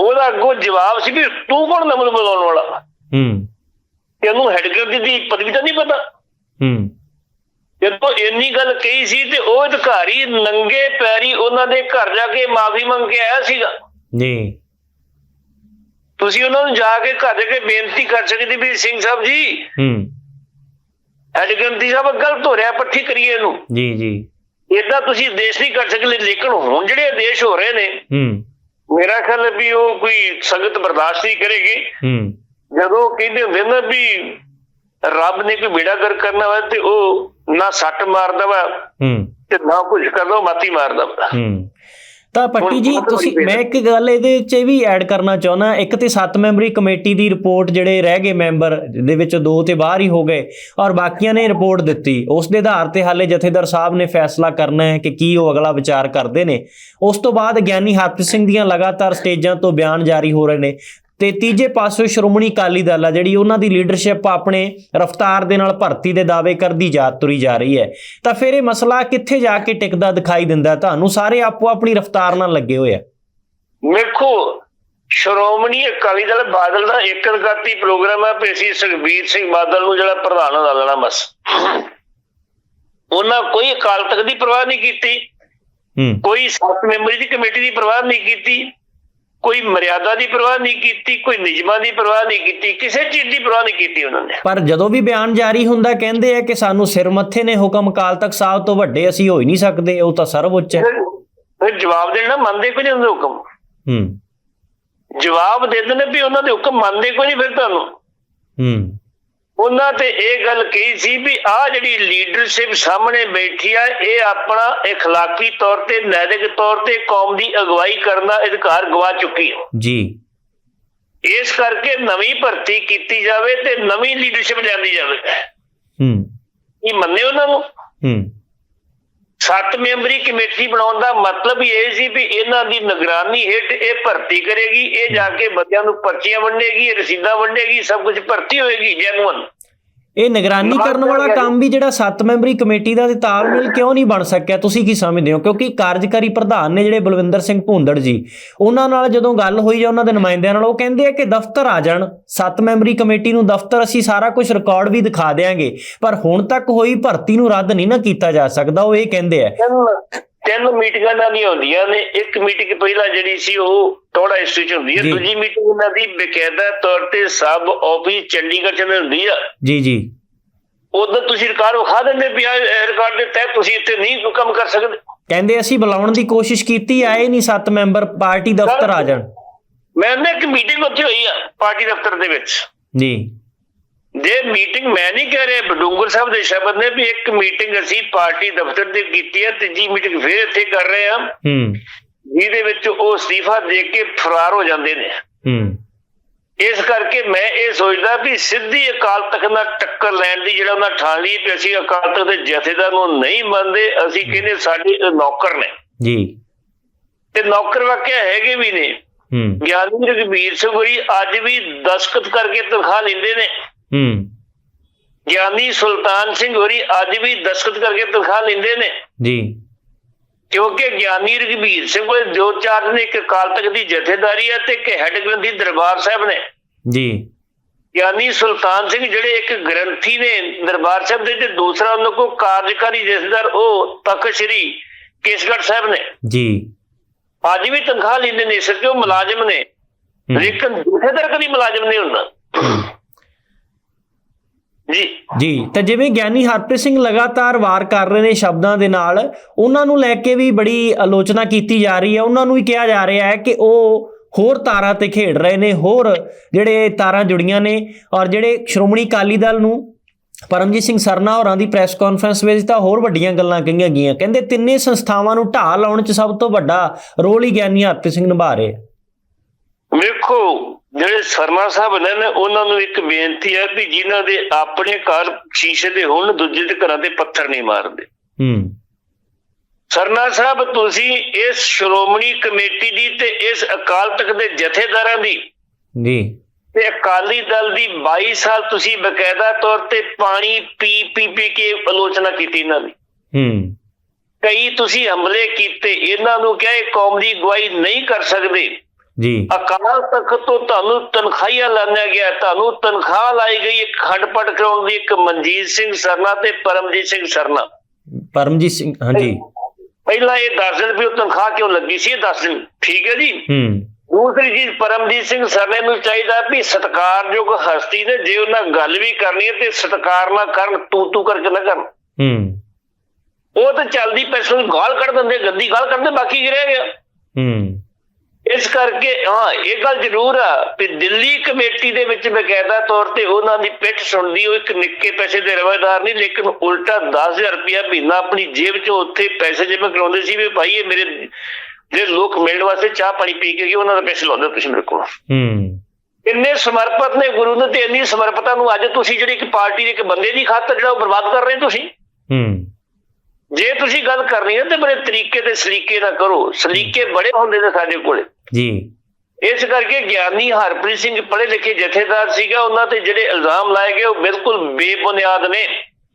ਉਹਦਾ ਅੱਗੋਂ ਜਵਾਬ ਸੀ ਵੀ ਤੂੰ ਕੌਣ ਨਮਨ ਬੁਲਾਉਣ ਵਾਲਾ? ਹੂੰ। ਤੈਨੂੰ ਹੈਡ ਗ੍ਰੰਥੀ ਦੀ ਪਦਵੀ ਤਾਂ ਨਹੀਂ ਪਤਾ। ਹੂੰ। ਜਦੋਂ ਇੰਨੀ ਗੱਲ ਕਹੀ ਸੀ ਤੇ ਉਹ ਅਧਿਕਾਰੀ ਨੰਗੇ ਪੈਰੀ ਉਹਨਾਂ ਦੇ ਘਰ ਜਾ ਕੇ ਮਾਫੀ ਮੰਗ ਕੇ ਆਇਆ ਸੀਗਾ। ਜੀ। ਤੁਸੀਂ ਉਹਨਾਂ ਨੂੰ ਜਾ ਕੇ ਘਰ ਜਾ ਕੇ ਬੇਨਤੀ ਕਰ ਸਕਦੇ ਵੀ ਸਿੰਘ ਸਾਹਿਬ ਜੀ। ਹੂੰ। ਗ੍ਰੰਥੀ ਸਾਹਿਬ ਗਲਤ ਹੋ ਰਿਹਾ ਪੱਠੀ ਕਰੀਏ ਇਹਨੂੰ। ਜੀ ਜੀ। ਇਦਾਂ ਤੁਸੀਂ ਦੇਸ਼ ਨਹੀਂ ਕਰ ਸਕਦੇ ਲੇਕਿਨ ਹੁਣ ਜਿਹੜੇ ਆਦੇਸ਼ ਹੋ ਰਹੇ ਨੇ ਹੂੰ। ਮੇਰਾ ਖਿਆਲ ਹੈ ਵੀ ਉਹ ਕੋਈ ਸੰਗਤ ਬਰਦਾਸ਼ਤ ਨਹੀਂ ਕਰੇਗੀ। ਹੂੰ। ਜਦੋਂ ਕਹਿੰਦੇ ਹੁੰਦੇ ਨਾ ਵੀ ਰੱਬ ਨੇ ਕੋਈ ਬੇੜਾ ਕਰ ਕਰਨਾ ਵਾ ਤੇ ਉਹ ਨਾ ਸੱਟ ਮਾਰਦਾ ਵਾ ਹੂੰ। ਤੇ ਨਾ ਕੁਝ ਕਰਦਾ ਮਾਤੀ ਮਾਰਦਾ ਵਾ। ਹੂੰ। ਤਾਂ ਪੱਟੀ ਜੀ ਤੁਸੀਂ ਮੈਂ ਇੱਕ ਗੱਲ ਇਹਦੇ ਵਿੱਚ ਇਹ ਵੀ ਐਡ ਕਰਨਾ ਚਾਹੁੰਦਾ ਇੱਕ ਤੇ 7 ਮੈਂਬਰੀ ਕਮੇਟੀ ਦੀ ਰਿਪੋਰਟ ਜਿਹੜੇ ਰਹਿ ਗਏ ਮੈਂਬਰ ਦੇ ਵਿੱਚ ਦੋ ਤੇ ਬਾਹਰ ਹੀ ਹੋ ਗਏ ਔਰ ਬਾਕੀਆਂ ਨੇ ਰਿਪੋਰਟ ਦਿੱਤੀ। ਉਸ ਦੇ ਆਧਾਰ ਤੇ ਹਾਲੇ ਜਥੇਦਾਰ ਸਾਹਿਬ ਨੇ ਫੈਸਲਾ ਕਰਨਾ ਹੈ ਕਿ ਕੀ ਉਹ ਅਗਲਾ ਵਿਚਾਰ ਕਰਦੇ ਨੇ। ਉਸ ਤੋਂ ਬਾਅਦ ਗਿਆਨੀ ਹਰਪ੍ਰੀਤ ਸਿੰਘ ਦੀਆਂ ਲਗਾਤਾਰ ਸਟੇਜਾਂ ਤੋਂ ਬਿਆਨ ਜਾਰੀ ਹੋ ਰਹੇ ਨੇ। ਤੇ ਤੀਜੇ ਪਾਸੇ ਸ਼੍ਰੋਮਣੀ ਅਕਾਲੀ ਦਲ ਆ ਜਿਹੜੀ ਉਹਨਾਂ ਦੀ ਲੀਡਰਸ਼ਿਪ ਆਪਣੇ ਰਫਤਾਰ ਦੇ ਨਾਲ ਭਰਤੀ ਦੇ ਦਾਅਵੇ ਕਰਦੀ ਜਾ ਤੁਰੀ ਜਾ ਰਹੀ ਹੈ। ਤਾਂ ਫਿਰ ਇਹ ਮਸਲਾ ਕਿੱਥੇ ਜਾ ਕੇ ਟਿਕਦਾ ਦਿਖਾਈ ਦਿੰਦਾ? ਤੁਹਾਨੂੰ? ਸਾਰੇ ਆਪੋ ਆਪਣੀ ਰਫਤਾਰ ਨਾਲ ਲੱਗੇ ਹੋਏ ਆ। ਵੇਖੋ ਸ਼੍ਰੋਮਣੀ ਅਕਾਲੀ ਦਲ ਬਾਦਲ ਦਾ ਏਕਨਗਾਤੀ ਪ੍ਰੋਗਰਾਮ ਹੈ ਵੀ ਅਸੀਂ ਸੁਖਬੀਰ ਸਿੰਘ ਬਾਦਲ ਨੂੰ ਜਿਹੜਾ ਪ੍ਰਧਾਨ ਬਣਾ ਲੈਣਾ ਬਸ। ਉਹਨਾਂ ਕੋਈ ਅਕਾਲ ਤਖਤ ਦੀ ਪਰਵਾਹ ਨਹੀਂ ਕੀਤੀ। ਕੋਈ ਸੱਤ ਮੈਂਬਰੀ ਦੀ ਕਮੇਟੀ ਦੀ ਪਰਵਾਹ ਨਹੀਂ ਕੀਤੀ। ਕੋਈ ਮਰਿਆਦਾ ਦੀ ਪਰਵਾਹ ਨਹੀਂ ਕੀਤੀ ਕੋਈ ਨਿਯਮਾਂ ਦੀ ਪਰਵਾਹ ਨਹੀਂ ਕੀਤੀ ਕਿਸੇ ਚੀਜ਼ ਦੀ ਪਰਵਾਹ ਨਹੀਂ ਕੀਤੀ ਉਹਨਾਂ ਨੇ। ਪਰ ਜਦੋਂ ਵੀ ਬਿਆਨ ਜਾਰੀ ਹੁੰਦਾ ਕਹਿੰਦੇ ਆ ਕਿ ਸਾਨੂੰ ਸਿਰ ਮੱਥੇ ਨੇ ਹੁਕਮ ਅਕਾਲ ਤਖਤ ਸਾਹਿਬ ਤੋਂ ਵੱਡੇ ਅਸੀਂ ਹੋ ਹੀ ਨਹੀਂ ਸਕਦੇ ਉਹ ਤਾਂ ਸਰਵਉੱਚ ਹੈ। ਫਿਰ ਜਵਾਬ ਦੇਣਾ ਮੰਨਦੇ ਕੋਈ ਨਹੀਂ ਉਹਨਾਂ ਦੇ ਹੁਕਮ? ਹੂੰ। ਜਵਾਬ ਦੇ ਦਿੰਦੇ ਵੀ ਉਹਨਾਂ ਦੇ ਹੁਕਮ ਮੰਨਦੇ ਕੋਈ ਨਹੀਂ ਫਿਰ ਤੁਹਾਨੂੰ। ਹੂੰ। ਉਹਨਾਂ ਤੇ ਇਹ ਗੱਲ ਕਹੀ ਸੀ ਵੀ ਆਹ ਜਿਹੜੀ ਲੀਡਰਸ਼ਿਪ ਸਾਹਮਣੇ ਬੈਠੀ ਆ ਇਹ ਆਪਣਾ اخلاقی ਤੌਰ ਤੇ ਨੈਤਿਕ ਤੌਰ ਤੇ ਕੌਮ ਦੀ ਅਗਵਾਈ ਕਰਨ ਦਾ ਅਧਿਕਾਰ ਗਵਾ ਚੁੱਕੀ ਹੈ ਜੀ ਇਸ ਕਰਕੇ ਨਵੀਂ ਭਰਤੀ ਕੀਤੀ ਜਾਵੇ ਤੇ ਨਵੀਂ ਲੀਡਰਸ਼ਿਪ ਲਿਆਂਦੀ ਜਾਵੇ ਹੂੰ ਇਹ ਮੰਨੇ ਉਹਨਾਂ ਨੂੰ ਹੂੰ ਸੱਤ ਮੈਂਬਰੀ ਕਮੇਟੀ ਬਣਾਉਣ ਦਾ ਮਤਲਬ ਇਹ ਸੀ ਵੀ ਇਹਨਾਂ ਦੀ ਨਿਗਰਾਨੀ ਹੇਠ ਇਹ ਭਰਤੀ ਕਰੇਗੀ, ਇਹ ਜਾ ਕੇ ਬੰਦਿਆਂ ਨੂੰ ਪਰਚੀਆਂ ਵੰਡੇਗੀ, ਰਸੀਦਾਂ ਵੰਡੇਗੀ, ਸਭ ਕੁਝ ਭਰਤੀ ਹੋਏਗੀ ਜੈਨੂਅਨ ਇਹ ਨਿਗਰਾਨੀ ਕਰਨ ਵਾਲਾ ਕੰਮ ਵੀ ਜਿਹੜਾ 7 ਮੈਂਬਰੀ ਕਮੇਟੀ ਦਾ ਤੇ ਤਾਲਮੇਲ ਕਿਉਂ ਨਹੀਂ ਬਣ ਸਕਿਆ? ਤੁਸੀਂ ਕੀ ਸਮਝਦੇ ਹੋ? ਕਿਉਂਕਿ ਕਾਰਜਕਾਰੀ ਪ੍ਰਧਾਨ ਨੇ ਜਿਹੜੇ ਬਲਵਿੰਦਰ ਸਿੰਘ ਭੁੰਦੜ ਜੀ ਉਹਨਾਂ ਨਾਲ ਜਦੋਂ ਗੱਲ ਹੋਈ ਜਾਂ ਉਹਨਾਂ ਦੇ ਨੁਮਾਇੰਦਿਆਂ ਨਾਲ ਉਹ ਕਹਿੰਦੇ ਆ ਕਿ ਦਫ਼ਤਰ ਆ ਜਾਣ। 7 ਮੈਂਬਰੀ ਕਮੇਟੀ ਨੂੰ ਦਫ਼ਤਰ ਅਸੀਂ ਸਾਰਾ ਕੁਝ ਰਿਕਾਰਡ ਵੀ ਦਿਖਾ ਦੇਾਂਗੇ ਪਰ ਹੁਣ ਤੱਕ ਹੋਈ ਭਰਤੀ ਨੂੰ ਰੱਦ ਨਹੀਂ ਨਾ ਕੀਤਾ ਜਾ ਸਕਦਾ ਉਹ ਇਹ ਕਹਿੰਦੇ ਆ। ਤਿੰਨ ਮੀਟਿੰਗਾਂ ਨਾਲ ਨਹੀਂ ਹੁੰਦੀਆਂ ਨੇ ਇੱਕ ਮੀਟਿੰਗ ਪਹਿਲਾਂ ਜਿਹੜੀ ਸੀ ਉਹ ਟੋੜਾ ਚ ਹੁੰਦੀ ਹੈ। ਦੂਜੀ ਮੀਟਿੰਗ ਉਹਨਾਂ ਦੀ ਬਕਾਇਦਾ ਤੌਰ ਤੇ ਸਬ ਆਫਿਸ ਚੰਡੀਗੜ੍ਹ ਚ ਹੁੰਦੀ ਆ। ਜੀ ਜੀ। ਉਦੋਂ ਤੁਸੀਂ ਰਿਕਾਰਡ ਵਿਖਾ ਦਿੰਦੇ ਵੀ ਰਿਕਾਰਡ ਦੇ ਤਹਿਤ ਤੁਸੀਂ ਇੱਥੇ ਨਹੀਂ ਕੰਮ ਕਰ ਸਕਦੇ। ਕਹਿੰਦੇ ਅਸੀਂ ਬੁਲਾਉਣ ਦੀ ਕੋਸ਼ਿਸ਼ ਕੀਤੀ ਆਏ ਨਹੀਂ 7 ਮੈਂਬਰ ਪਾਰਟੀ ਦਫ਼ਤਰ ਆ ਜਾਣ। ਮੈਂ ਨਾ ਇੱਕ ਮੀਟਿੰਗ ਉੱਥੇ ਹੋਈ ਆ ਪਾਰਟੀ ਦਫ਼ਤਰ ਦੇ ਵਿੱਚ। ਜੀ। ਜੇ ਮੀਟਿੰਗ ਮੈਂ ਨਹੀਂ ਕਹਿ ਰਿਹਾ ਬਡੂੰਗਰ ਸਾਹਿਬ ਦੇ ਸ਼ਬਦ ਨੇ ਵੀ ਇੱਕ ਮੀਟਿੰਗ ਅਸੀਂ ਪਾਰਟੀ ਦਫ਼ਤਰ ਤੇ ਕੀਤੀ ਹੈ ਤੀਜੀ ਮੀਟਿੰਗ ਫਿਰ ਇੱਥੇ ਕਰ ਰਹੇ ਹਾਂ ਹੂੰ। ਜਿਹਦੇ ਵਿੱਚ ਉਹ ਅਸਤੀਫਾ ਦੇ ਕੇ ਫਰਾਰ ਹੋ ਜਾਂਦੇ ਨੇ। ਹੂੰ। ਇਸ ਕਰਕੇ ਮੈਂ ਇਹ ਸੋਚਦਾ ਵੀ ਸਿੱਧੀ ਅਕਾਲ ਤਖਤ ਨਾਲ ਟੱਕਰ ਲੈਣ ਦੀ ਜਿਹੜਾ ਉਹਨਾਂ ਠਾਣ ਲਈ ਵੀ ਅਸੀਂ ਅਕਾਲ ਤਖਤ ਦੇ ਜਥੇਦਾਰ ਨੂੰ ਨਹੀਂ ਮੰਨਦੇ ਅਸੀਂ ਕਹਿੰਦੇ ਸਾਡੇ ਨੌਕਰ ਨੇ। ਜੀ। ਤੇ ਨੌਕਰ ਵਾਕਿਆ ਹੈਗੇ ਵੀ ਨੇ। ਹੂੰ। ਗਿਆਨੀ ਰਘਬੀਰ ਸਿੰਘ ਹੋਰੀ ਅੱਜ ਵੀ ਦਸਖਤ ਕਰਕੇ ਤਨਖਾਹ ਲੈਂਦੇ ਨੇ। ਹੂੰ। ਗਿਆਨੀ ਸੁਲਤਾਨ ਸਿੰਘ ਹੋਰੀ ਅੱਜ ਵੀ ਦਸਖਤ ਕਰਕੇ ਤਨਖਾਹ ਲੈਂਦੇ ਨੇ। ਜੀ। ਕਿਉਂਕਿ ਗਿਆਨੀ ਰਘਬੀਰ ਸਿੰਘ ਕੋਲ ਦੋ ਚਾਰ ਨੇ ਇੱਕ ਅਕਾਲ ਤਖਤ ਦੀ ਜਥੇਦਾਰੀ ਹੈ ਤੇ ਇੱਕ ਹੈੱਡ ਗ੍ਰੰਥੀ ਦਰਬਾਰ ਸਾਹਿਬ ਨੇ। ਜੀ। ਗਿਆਨੀ ਸੁਲਤਾਨ ਸਿੰਘ ਜਿਹੜੇ ਇੱਕ ਗ੍ਰੰਥੀ ਨੇ ਦਰਬਾਰ ਸਾਹਿਬ ਦੇ ਤੇ ਦੂਸਰਾ ਉਹਨਾਂ ਕੋ ਕਾਰਜਕਾਰੀ ਜਥੇਦਾਰ ਉਹ ਤਖਤ ਸ੍ਰੀ ਕੇਸਗੜ੍ਹ ਸਾਹਿਬ ਨੇ। ਜੀ। ਅੱਜ ਵੀ ਤਨਖਾਹ ਲੈਂਦੇ ਨੇ ਸਿਰ ਉਹ ਮੁਲਾਜ਼ਮ ਨੇ। ਲੇਕਿਨ ਜਥੇਦਾਰ ਕਦੀ ਮੁਲਾਜ਼ਮ ਨਹੀਂ ਹੁੰਦਾ। ਜੀ। ਜੀ ਤਾਂ ਜਿਵੇਂ ਗਿਆਨੀ ਹਰਪ੍ਰੀਤ ਸਿੰਘ ਲਗਾਤਾਰ ਵਾਰ ਕਰ ਰਹੇ ਨੇ ਸ਼ਬਦਾਂ ਦੇ ਨਾਲ ਉਹਨਾਂ ਨੂੰ ਲੈ ਕੇ ਵੀ ਬੜੀ ਆਲੋਚਨਾ ਕੀਤੀ ਜਾ ਰਹੀ ਹੈ। ਉਹਨਾਂ ਨੂੰ ਹੀ ਕਿਹਾ ਜਾ ਰਿਹਾ ਹੈ ਕਿ ਉਹ ਹੋਰ ਤਾਰਾਂ ਤੇ ਖੇਡ ਰਹੇ ਨੇ ਹੋਰ ਜਿਹੜੇ ਤਾਰਾਂ ਜੁੜੀਆਂ ਨੇ ਔਰ ਜਿਹੜੇ ਸ਼੍ਰੋਮਣੀ ਅਕਾਲੀ ਦਲ ਨੂੰ ਪਰਮਜੀਤ ਸਿੰਘ ਸਰਨਾ ਹੋਰਾਂ ਦੀ ਪ੍ਰੈਸ ਕਾਨਫਰੰਸ ਵਿੱਚ ਤਾਂ ਹੋਰ ਵੱਡੀਆਂ ਗੱਲਾਂ ਕਹੀਆਂ ਗਈਆਂ। ਕਹਿੰਦੇ ਤਿੰਨੇ ਸੰਸਥਾਵਾਂ ਨੂੰ ਢਾਹ ਲਾਉਣ 'ਚ ਸਭ ਤੋਂ ਵੱਡਾ ਰੋਲ ਹੀ ਗਿਆਨੀ ਹਰਪ੍ਰੀਤ ਸਿੰਘ ਨਿਭਾ ਰਹੇ ਵੇਖੋ ਜਿਹੜੇ ਸਰਮਾ ਸਾਹਿਬ ਨੇ ਨਾ, ਉਹਨਾਂ ਨੂੰ ਇੱਕ ਬੇਨਤੀ ਹੈ ਵੀ ਜਿਨ੍ਹਾਂ ਦੇ ਆਪਣੇ ਘਰ ਸ਼ੀਸ਼ੇ ਦੇ ਹੋਣ ਦੂਜੇ ਦੇ ਘਰਾਂ ਤੇ ਪੱਥਰ ਨਹੀਂ ਮਾਰਦੇ। ਹੂੰ। ਸਰਨਾ ਸਾਹਿਬ ਤੁਸੀਂ ਇਸ ਸ਼੍ਰੋਮਣੀ ਕਮੇਟੀ ਦੀ ਤੇ ਇਸ ਅਕਾਲ ਤਖਤ ਦੇ ਜਥੇਦਾਰਾਂ ਦੀ ਜੀ। ਤੇ ਅਕਾਲੀ ਦਲ ਦੀ 22 ਸਾਲ ਤੁਸੀਂ ਬਕਾਇਦਾ ਤੌਰ ਤੇ ਪਾਣੀ ਪੀ ਪੀ ਪੀ ਕੇ ਆਲੋਚਨਾ ਕੀਤੀ ਇਹਨਾਂ ਦੀ। ਹੂੰ। ਕਈ ਤੁਸੀਂ ਹਮਲੇ ਕੀਤੇ ਇਹਨਾਂ ਨੂੰ ਕਿਹਾ ਇਹ ਕੌਮ ਦੀ ਅਗਵਾਈ ਨਹੀਂ ਕਰ ਸਕਦੇ। ਜੀ। ਅਕਾਲ ਤਖਤ ਤੋਂ ਤੁਹਾਨੂੰ ਤਨਖਾਹੀਆਂ ਲਾਣਿਆ ਗਿਆ ਤੁਹਾਨੂੰ ਤਨਖਾਹ ਲਾਈ ਗਈ ਇੱਕ ਖੰਡਪਟ ਕਰਾਉਣ ਦੀ ਇੱਕ ਮਨਜੀਤ ਸਿੰਘ ਸਰਨਾ ਤੇ ਪਰਮਜੀਤ ਸਿੰਘ ਸਰਨਾ। ਪਰਮਜੀਤ ਸਿੰਘ ਹਾਂਜੀ। ਪਹਿਲਾਂ ਇਹ ਦੱਸ ਦਿਨ ਵੀ ਉਹ ਤਨਖਾਹ ਕਿਉਂ ਲੱਗੀ ਸੀ ਇਹ ਦੱਸ ਦਿਨ ਠੀਕ ਹੈ ਜੀ? ਹੂੰ। ਦੂਸਰੀ ਚੀਜ਼ ਪਰਮਜੀਤ ਸਿੰਘ ਸਰਨੇ ਨੂੰ ਚਾਹੀਦਾ ਵੀ ਸਤਿਕਾਰਯੋਗ ਹਸਤੀ ਨੇ ਜੇ ਉਹਨਾਂ ਗੱਲ ਵੀ ਕਰਨੀ ਹੈ ਤੇ ਸਤਿਕਾਰ ਨਾਲ ਕਰਨ ਤੂੰ ਤੂੰ ਕਰਕੇ ਨਾ ਕਰਨ। ਹੂੰ। ਉਹ ਤਾਂ ਚੱਲਦੀ ਪੈਸੋਂ ਗਾਲ ਕੱਢ ਦਿੰਦੇ ਗੱਦੀ ਗਾਲ ਕੱਢਦੇ ਬਾਕੀ ਕੀ ਰਹਿ ਗਿਆ। ਹੂੰ। ਇਸ ਕਰਕੇ ਹਾਂ ਇਹ ਗੱਲ ਜ਼ਰੂਰ ਆ ਕਿ ਦਿੱਲੀ ਕਮੇਟੀ ਦੇ ਵਿੱਚ ਬਕਾਇਦਾ ਤੌਰ ਤੇ ਉਹਨਾਂ ਦੀ ਪਿੱਠ ਸੁਣਦੀ ਉਹ ਇੱਕ ਨਿੱਕੇ ਪੈਸੇ ਦੇ ਰਵਾਇਦਾਰ ਨਹੀਂ ਲੇਕਿਨ ਉਲਟਾ 10000 ਰੁਪਇਆ ਮਹੀਨਾ ਆਪਣੀ ਜੇਬ ਚੋਂ ਉੱਥੇ ਪੈਸੇ ਜਮ੍ਹਾਂ ਕਰਾਉਂਦੇ ਸੀ ਵੀ ਭਾਈ ਇਹ ਮੇਰੇ ਜੇ ਲੋਕ ਮਿਲਣ ਵਾਸਤੇ ਚਾਹ ਪਾਣੀ ਪੀ ਕੇ ਗਏ ਉਹਨਾਂ ਦਾ ਪੈਸੇ ਲਾਉਂਦੇ ਤੁਸੀਂ ਮੇਰੇ ਕੋਲ। ਹੂੰ। ਇੰਨੇ ਸਮਰਪਿਤ ਨੇ ਗੁਰੂ ਨੂੰ ਤੇ ਇੰਨੀ ਸਮਰਪਤਾ ਨੂੰ ਅੱਜ ਤੁਸੀਂ ਜਿਹੜੀ ਇੱਕ ਪਾਰਟੀ ਦੇ ਇੱਕ ਬੰਦੇ ਦੀ ਖਾਤਰ ਜਿਹੜਾ ਉਹ ਬਰਬਾਦ ਕਰ ਰਹੇ ਤੁਸੀਂ। ਹੂੰ। ਜੇ ਤੁਸੀਂ ਗੱਲ ਕਰਨੀ ਹੈ ਤੇ ਬੜੇ ਤਰੀਕੇ ਤੇ ਸਲੀਕੇ ਨਾਲ ਕਰੋ। ਸਲੀਕੇ ਬੜੇ ਹੁੰਦੇ ਨੇ ਸਾਡੇ ਕੋਲੇ। ਜੀ। ਇਸ ਕਰਕੇ ਗਿਆਨੀ ਹਰਪ੍ਰੀਤ ਸਿੰਘ ਪੜ੍ਹੇ ਲਿਖੇ ਜਥੇਦਾਰ ਸੀਗਾ। ਉਹਨਾਂ ਤੇ ਜਿਹੜੇ ਇਲਜ਼ਾਮ ਲਾਏ ਗਏ ਉਹ ਬਿਲਕੁਲ ਬੇਬੁਨਿਆਦ ਨੇ।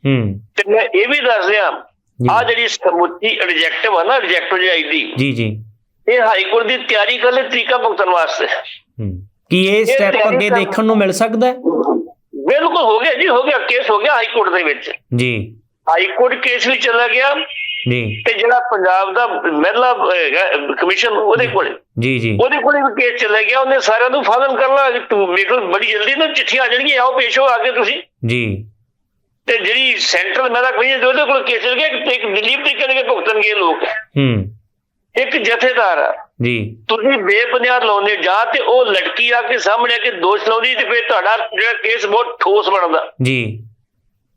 ਹੂੰ। ਤੇ ਮੈਂ ਇਹ ਵੀ ਦੱਸ ਜੀ। ਆ ਜਿਹੜੀ ਸਮੁੱਚੀ ਰਿਜੈਕਟਿਵ ਆ ਨਾ ਰਿਜੈਕਟ ਜਾਈ ਦੀ। ਜੀ ਜੀ। ਇਹ ਹਾਈ ਕੋਰਟ ਦੀ ਤਿਆਰੀ ਕਰ ਲਈ ਤਰੀਕਾ ਭੁਗਤਣ ਵਾਸਤੇ। ਹੂੰ। ਕੀ ਇਹ ਸਟੈਪ ਅੱਗੇ ਦੇਖਣ ਨੂੰ ਮਿਲ ਸਕਦਾ ਹੈ? ਬਿਲਕੁਲ ਹੋ ਗਿਆ ਜੀ ਹੋ ਗਿਆ। ਕੇਸ ਹੋ ਗਿਆ ਹਾਈ ਕੋਰਟ ਦੇ ਵਿੱਚ। ਜੀ। ਹਾਈ ਕੋਰਟ ਕੇਸ ਵੀ ਚਲਾ ਗਿਆ। ਜੀ। ਤੇ ਜਿਹੜਾ ਪੰਜਾਬ ਦਾ ਮਹਿਲਾ ਹੈਗਾ ਕਮਿਸ਼ਨ ਉਹਦੇ ਕੋਲੇ। ਜੀ ਜੀ। ਉਹਦੇ ਕੋਲੇ ਵੀ ਕੇਸ ਚੱਲਿਆ ਗਿਆ ਉਹਨੇ ਸਾਰਿਆਂ ਨੂੰ ਫਾਜ਼ਲ ਕਰਨਾ ਤੂੰ ਮੇਰੇ ਕੋਲ ਬੜੀ ਜਲਦੀ ਨਾ ਚਿੱਠੀਆਂ ਆ ਜਾਣਗੀਆਂ ਆਓ ਪੇਸ਼ ਹੋ ਆ ਕੇ ਤੁਸੀਂ। ਜੀ। ਤੇ ਜਿਹੜੀ ਸੈਂਟਰਲ ਮਹਿਲਾ ਕਮਿਸ਼ਨ ਉਹਦੇ ਕੋਲ ਕੇਸ ਚੱਲ ਗਿਆ ਇੱਕ ਦਲੀਪ ਤਰੀਕੇ ਨਾਲ ਭੁਗਤਣਗੇ ਲੋਕ। ਹੂੰ। ਇੱਕ ਜਥੇਦਾਰ ਆ। ਜੀ। ਤੁਸੀਂ ਬੇਬੁਨਿਆਦ ਲਾਉਂਦੇ ਜਾਂ ਤੇ ਉਹ ਲੜਕੀ ਆ ਕੇ ਸਾਹਮਣੇ ਆ ਕੇ ਦੋਸ਼ ਲਾਉਂਦੀ ਤੇ ਫਿਰ ਤੁਹਾਡਾ ਜਿਹੜਾ ਕੇਸ ਬਹੁਤ ਠੋਸ ਬਣਦਾ। ਜੀ।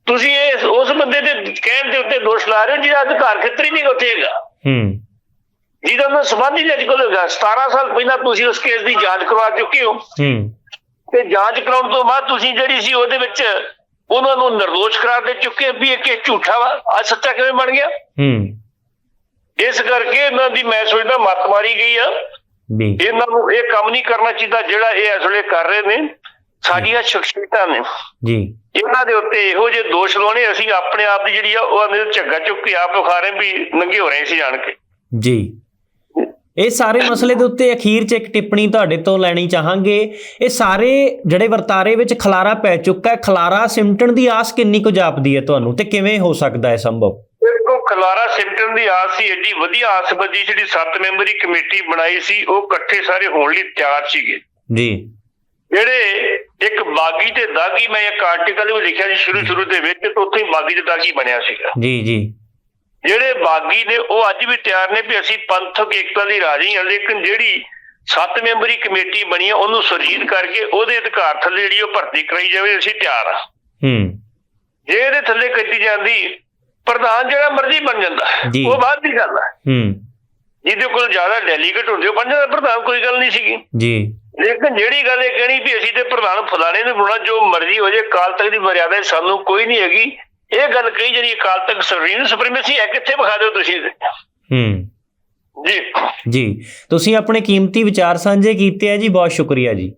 ਤੁਸੀਂ ਇਹ ਉਸ ਬੰਦੇ ਦੇ ਕਹਿਣ ਦੇ ਉੱਤੇ ਦੋਸ਼ ਲਾ ਰਹੇ ਹੋ ਜਿਹਦਾ ਅਧਿਕਾਰ ਖੇਤਰ ਹੀ ਨਹੀਂ ਉੱਥੇ ਹੈਗਾ। ਹੂੰ। ਜਿਹਦਾ ਨਾਲ ਸੰਬੰਧ ਹੀ ਅੱਜ ਕੋਲ ਹੈਗਾ। 17 ਸਾਲ ਪਹਿਲਾਂ ਤੁਸੀਂ ਉਸ ਕੇਸ ਦੀ ਜਾਂਚ ਕਰਵਾ ਚੁੱਕੇ ਹੋ। ਹੂੰ। ਤੇ ਜਾਂਚ ਕਰਾਉਣ ਤੋਂ ਬਾਅਦ ਤੁਸੀਂ ਜਿਹੜੀ ਸੀ ਉਹਦੇ ਵਿੱਚ ਉਹਨਾਂ ਨੂੰ ਨਿਰਦੋਸ਼ ਕਰਾਰ ਦੇ ਚੁੱਕੇ ਵੀ ਇਹ ਕੇਸ ਝੂਠਾ ਵਾ। ਅੱਜ ਸੱਚਾ ਕਿਵੇਂ ਬਣ ਗਿਆ? ਹੂੰ। ਇਸ ਕਰਕੇ ਇਹਨਾਂ ਦੀ ਮੈਂ ਸੋਚਦਾ ਮੱਤ ਮਾਰੀ ਗਈ ਆ। ਇਹਨਾਂ ਨੂੰ ਇਹ ਕੰਮ ਨਹੀਂ ਕਰਨਾ ਚਾਹੀਦਾ ਜਿਹੜਾ ਇਹ ਇਸ ਵੇਲੇ ਕਰ ਰਹੇ ਨੇ। ਸਾਡੀਆਂ ਸ਼ਖਸੀਅਤਾਂ ਨੇ। ਜੀ। ਇਹਨਾਂ ਦੇ ਉੱਤੇ ਇਹੋ ਜਿਹੇ ਦੋਸ਼ ਲਾਉਣੇ ਅਸੀਂ ਆਪਣੇ ਆਪ ਦੀ ਜਿਹੜੀ ਆ ਉਹ ਅੰਦਰ ਝੱਗਾ ਚੁੱਕ ਕੇ ਆਪ ਵਿਖਾ ਰਹੇ ਵੀ ਨੰਗੇ ਹੋ ਰਹੇ ਸੀ ਜਾਣ ਕੇ। ਜੀ। ਇਹ ਸਾਰੇ ਮਸਲੇ ਦੇ ਉੱਤੇ ਅਖੀਰ 'ਚ ਇੱਕ ਟਿੱਪਣੀ ਤੁਹਾਡੇ ਤੋਂ ਲੈਣੀ ਚਾਹਾਂਗੇ। ਇਹ ਸਾਰੇ ਜਿਹੜੇ ਵਰਤਾਰੇ ਵਿੱਚ ਖਲਾਰਾ ਪੈ ਚੁੱਕਾ ਹੈ ਖਲਾਰਾ ਸਿਮਟਣ ਦੀ ਆਸ ਕਿੰਨੀ ਕੁ ਜਾਪਦੀ ਹੈ ਤੁਹਾਨੂੰ ਤੇ ਕਿਵੇਂ ਹੋ ਸਕਦਾ ਹੈ ਸੰਭਵ? ਦੇਖੋ ਖਲਾਰਾ ਸਿਮਟਨ ਦੀ ਆਸ ਸੀ ਏਡੀ ਵਧੀਆ ਆਸ ਬੱਜੀ ਜਿਹੜੀ 7 ਮੈਂਬਰੀ ਕਮੇਟੀ ਬਣਾਈ ਸੀ ਉਹ ਇਕੱਠੇ ਸਾਰੇ ਹੋਣ ਲਈ ਤਿਆਰ ਸੀਗੇ। ਜੀ। ਜਿਹੜੇ ਇੱਕ ਬਾਗੀ ਤੇ ਦਾਗੀ ਮੈਂ ਇੱਕ ਆਰਟੀਕਲ ਵੀ ਲਿਖਿਆ ਸੀ ਸ਼ੁਰੂ ਸ਼ੁਰੂ ਦੇ ਵਿੱਚ ਤੇ ਉੱਥੇ ਹੀ ਬਾਗੀ ਤੇ ਦਾਗੀ ਬਣਿਆ ਸੀਗਾ। ਜੀ ਜੀ। ਜਿਹੜੇ ਬਾਗੀ ਨੇ ਉਹ ਅੱਜ ਵੀ ਤਿਆਰ ਨੇ ਵੀ ਅਸੀਂ ਪੰਥਕ ਏਕਤਾ ਦੀ ਰਾਜੀ ਹਾਂ ਲੇਕਿਨ ਜਿਹੜੀ ਸੱਤ ਮੈਂਬਰੀ ਕਮੇਟੀ ਬਣੀ ਹੈ ਉਹਨੂੰ ਸੁਰਜੀਤ ਕਰਕੇ ਉਹਦੇ ਅਧਿਕਾਰ ਥੱਲੇ ਜਿਹੜੀ ਉਹ ਭਰਤੀ ਕਰਾਈ ਜਾਵੇ ਅਸੀਂ ਤਿਆਰ ਹਾਂ। ਹੂੰ। ਜੇ ਇਹਦੇ ਥੱਲੇ ਕੱਟੀ ਜਾਂਦੀ ਪ੍ਰਧਾਨ ਜਿਹੜਾ ਮਰਜ਼ੀ ਬਣ ਜਾਂਦਾ। ਉਹ ਬਾਅਦ ਦੀ ਗੱਲ ਹੈ ਹੂੰ। ਜਿਹਦੇ ਕੋਲ ਜ਼ਿਆਦਾ ਡੈਲੀਗੇਟ ਹੁੰਦੇ ਉਹ ਬਣ ਜਾਂਦਾ ਪ੍ਰਧਾਨ ਕੋਈ ਗੱਲ ਨਹੀਂ ਸੀਗੀ। ਜੀ। ਲੇਕਿਨ ਜਿਹੜੀ ਗੱਲ ਇਹ ਕਹਿਣੀ ਵੀ ਅਸੀਂ ਤੇ ਪ੍ਰਧਾਨ ਫਲਾਣੇ ਨੂੰ ਬੁਣਾ ਜੋ ਮਰਜ਼ੀ ਹੋ ਜੇ ਕਾਲ ਤੱਕ ਦੀ ਮਰਿਆਦਾ ਸਾਨੂੰ ਕੋਈ ਨਹੀਂ ਹੈਗੀ। ਇਹ ਗੱਲ ਕਹੀ ਜਿਹੜੀ ਕਾਲ ਤੱਕ ਸੁਪਰੀਮ ਸੁਪਰੀਮੇਸੀ ਹੈ ਕਿੱਥੇ ਵਿਖਾ ਦਿਓ ਤੁਸੀਂ ਹੂੰ। ਜੀ। ਜੀ। ਤੁਸੀਂ ਆਪਣੇ ਕੀਮਤੀ ਵਿਚਾਰ ਸਾਂਝੇ ਕੀਤੇ ਆ ਜੀ ਬਹੁਤ ਸ਼ੁਕਰੀਆ ਜੀ।